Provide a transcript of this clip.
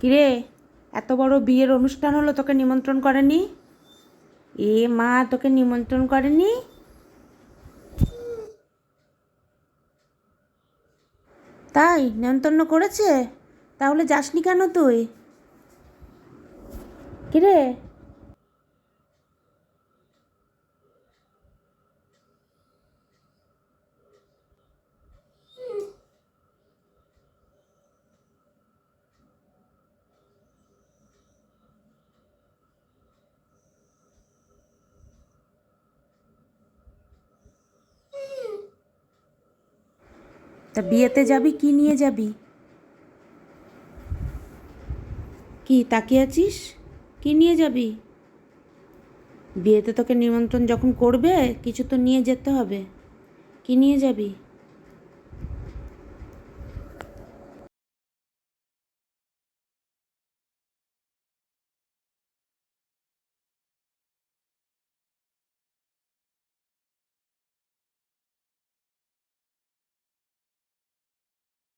কিরে, এত বড় বিয়ের অনুষ্ঠান হলো, তোকে নিমন্ত্রণ করেনি? এ মা, তোকে নিমন্ত্রণ করেনি? তাই, নিমন্ত্রণ করেছে? তাহলে যাসনি কেন তুই? কিরে তা বিয়েতে যাবি, কি নিয়ে যাবি? কি, তাকিয়ে আছিস? কি নিয়ে যাবি? বিয়েতে তোকে নিমন্ত্রণ যখন করবে, কিছু তো নিয়ে যেতে হবে। কি নিয়ে যাবি?